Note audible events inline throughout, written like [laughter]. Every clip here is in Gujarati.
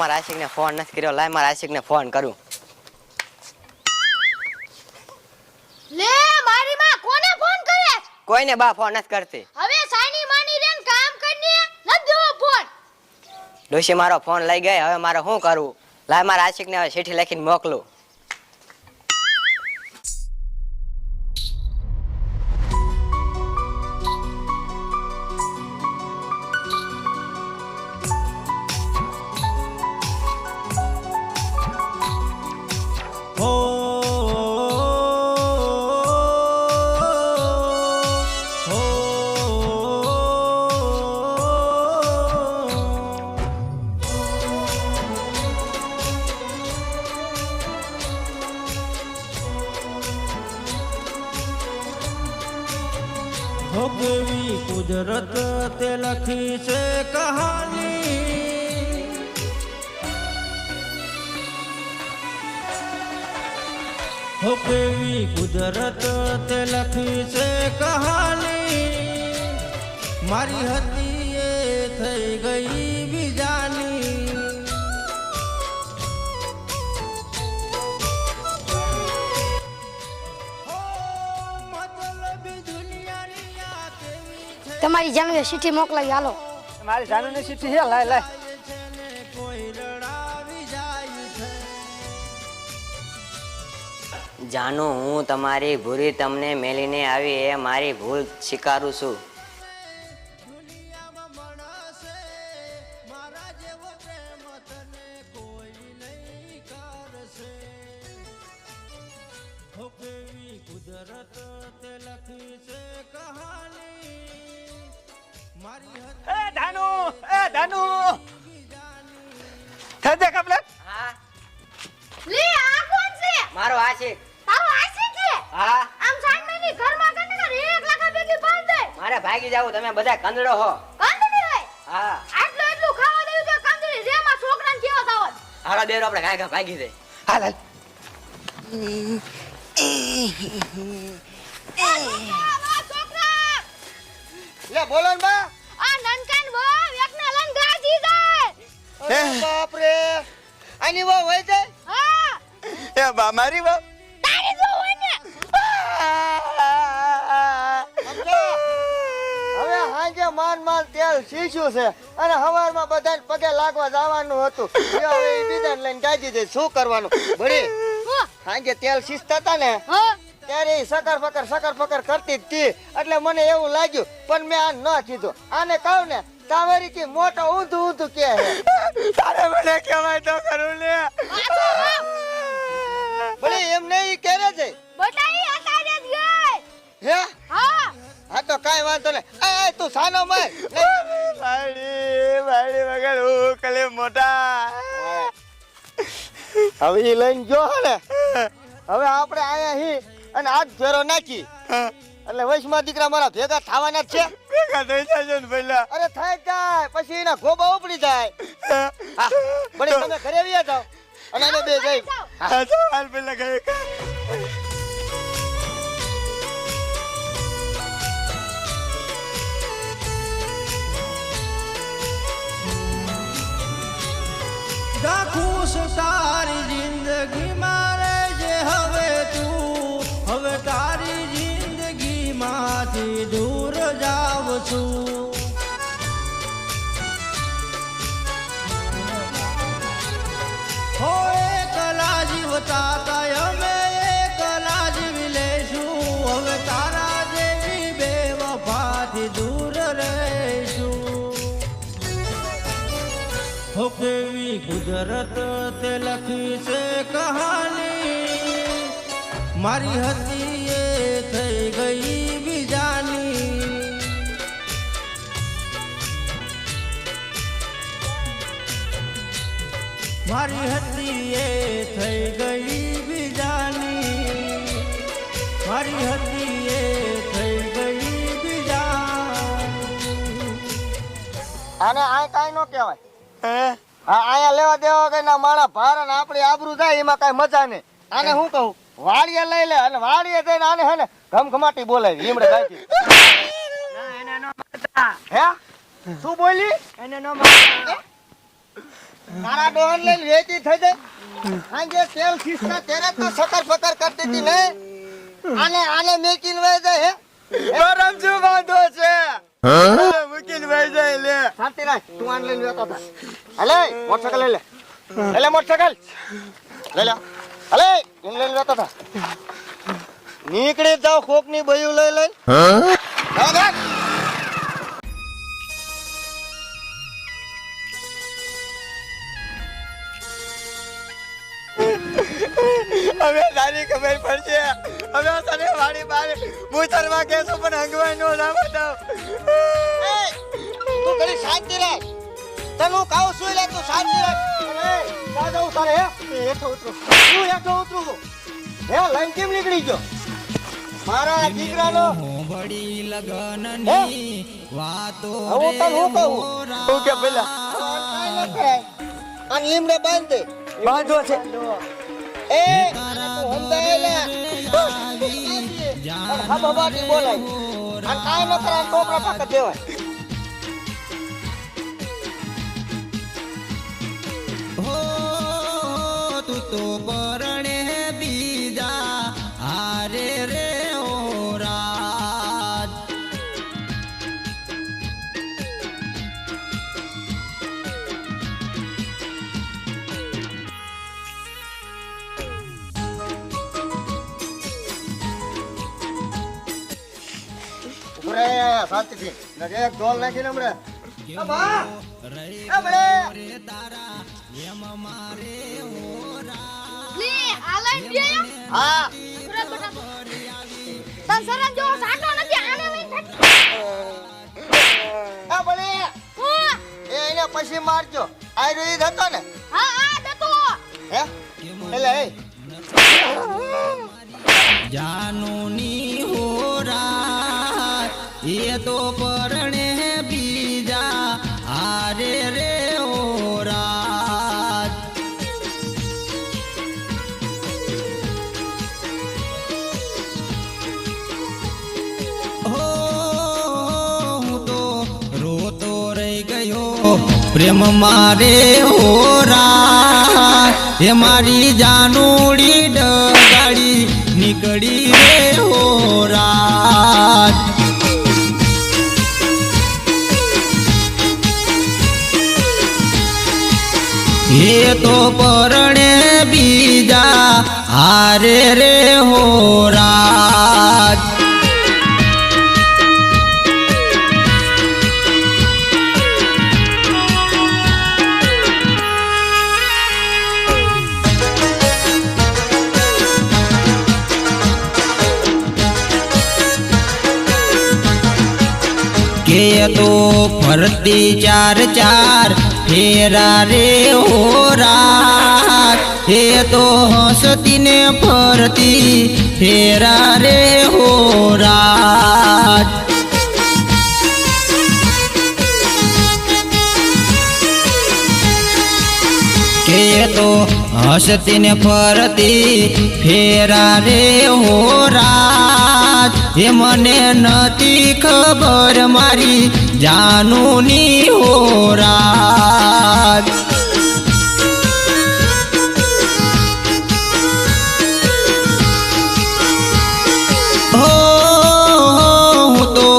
આશિકને ફોન નથી કર્યો. લાય મારા આશિકને ફોન કરું. લે મારી માં કોને ફોન કરે? કોઈને બા ફોન નથી કરતી. હવે સાની માની રેન કામ કરીને નથી દેવો ફોન ડોશી મારો ફોન લઈ ગઈ. હવે મારે શું કરવું લાય મારા આશિકને હવે ચીઠી લખીને મોકલું. હો કેવી કુદરત તે લખી છે કહાની હો કેવી કુદરત તે લખી છે કહાની મારી હતી એ થઈ ગઈ તમારી જાનને સીટી મોકલાવી હાલો. મારી જાનુની સીટી હે લાય લાય. જાનું હું તમારી ભૂરી તમને મેલીને આવી એ મારી ભૂલ સ્વીકારું છું. ભાગી જાવ તમે બધા કંદડો હો. કંદડી હોય? હા. આટલું એટલું ખાવા દેવું કે કાંદડી રેમાં છોકરાને કેવો થાવત હારા દેરો આપણે ઘા ભાગી દે હાલ હાલ. લે બોલો ને બા. આ નનકાન બો વેકને લન ગાજી જાય. અરે બાપ રે આની વાવ હોય છે? હા. એ બા મારી બાપ તારી જો હોય ને સમજો હવે હાંજે માન માન તેલ શીશું છે. અને હવારમાં બધાને પગે લાગવા જવાનું હતું. એ હવે બીજાને લઈને ગાજી જાય શું કરવાનું? ભણી સાંજે તેલ શીસતા હતા ને હા. ત્યારે ઈ સકર ફકર સકર ફકર કરતી હતી. એટલે મને એવું લાગ્યું પણ મેં આ ન કીધું. આને કહું ને તાવેરી કે મોટો ઊંધું ઊંધું કે તારે મને કહેવાય તો કરું લે ભલે એમ નહીં ઈ છે બટા ઈ અતારે જ ગઈ હે? હા તો કાંઈ વાંધો નહીં. એ તું સાનો માર. [laughs] ભાડી મારી વગર હું કલે મોટા. હવે ઈ લઈને જો ને. હવે આપણે આયા હી અને આજ ફેરો નાખી. એટલે વૈશમાં દીકરા મારા ભેગા થવાના છે. ભેગા થઈ જશે ને પહેલા અરે થાય જાય પછી એના ગોબા ઉપડી જાય. બળી તમે ઘરે આવ્યા જાવ અને અમે બે જઈ. હા હાલ પહેલા ઘરે જા ખુશ તારી જિંદગી મારે જે હવે તું. હવે તારી જિંદગી માંથી દૂર જાવ છું. હો એકલા જીવતા તા અમે એકલા જીવી લેશું હવે તારા જેવી બે વફાથી દૂર રહીશું હો કેવી કુદરત તે લખી છે કહાની મારી હતી એ થઈ ગઈ બીજાની મારી હતી એ થઈ ગઈ બીજાની મારી હતી એ થઈ ગઈ બીજાની આને આ કાંઈ નો કહેવાય હા આયા લેવા દેવા કઈ ના મારા ભાર ને આપણી આબરૂ જાય એમાં કઈ મજા નહીં. આને શું કહું? વાડીએ લઈ લે અને વાડીએ જઈને આને હે ને ઘમઘમાટી બોલાવી લીમડે ગાયથી હે? શું બોલી? એને નો મારા ડોહન લઈને વેચી થઈ જાય? સાંજે તેલ ખીસતા ત્યારે તો સકર ફકર કરતી હતી ને? આને આને મેકીને વહી જાય હે? ગરમ શું વાંધો છે? મૂકીને વહી જાય લે. શાંતિ રાખ તું આને લઈને વેતો થા. હલે મોટરસાઇકલ લઈ લે. લે લઈ હલે લઈને નીકળી જાવ ખોકની બયું લઈ લઈ. હવે તારી ખબર પડશે. હવે તને વાડી બાર મુતરમાં કેસો પણ હંગવાઈ નો ના બતાવ શાંતિ રાખ તને હું કહું છું એટલે તું શાંતિ રાખ ના જા જાઉં તારે હે? હેઠો ઉતરું. તું હેઠો ઉતરું છું. હે લઈને કેમ નીકળી ગયો? મારા દીકરાનો હોંભળી લગનની વાતો હું તને હું કહું? તું કે પેલા. કાંઈ ન થાય. આને લીમડે બાંધ. દે બાંધો છે. એ આને તું સમજાય લે અને બોલાય અને કાંઈ ન કરે કોપરા ટોપરા દેવાય તું પરણે બીજા હારે રે ઓ રાત. ઉભરે શાંતિથી. નજે એક ઢોલ નાખીને હમણે. આ બા આ બળે રે તારા એમ મારે હા. સુરત બટા તન સરન જો સાટો નથી આને થતી આ હું. એ એને પછી મારજો. આયુર્વેદ હતો ને. હા આ દતો હે? એટલે એ. જાનુની હોરા એ તો પરણે પ્રેમ મારે હોરા એ મારી જાનુડી ડગાડી નીકળી રે હોરા એ તો પરણે બીજા હારે રે હો તો ફરતી ચાર ચાર, ફેરા રે હો રાત. એ તો હસતી ને ફરતી, ફેરા રે હો રાત. કે તો હસતી ને ફરતી, ફેરા રે હો રાત. એ મને નથી ખબર મારી જાનુની હો રાત હો હું તો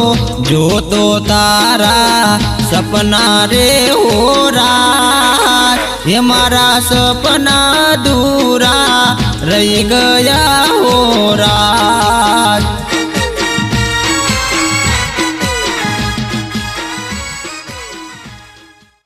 જોતો તારા સપના રે હો રાત એ મારા સપના દૂરા રહી ગયા હો રાત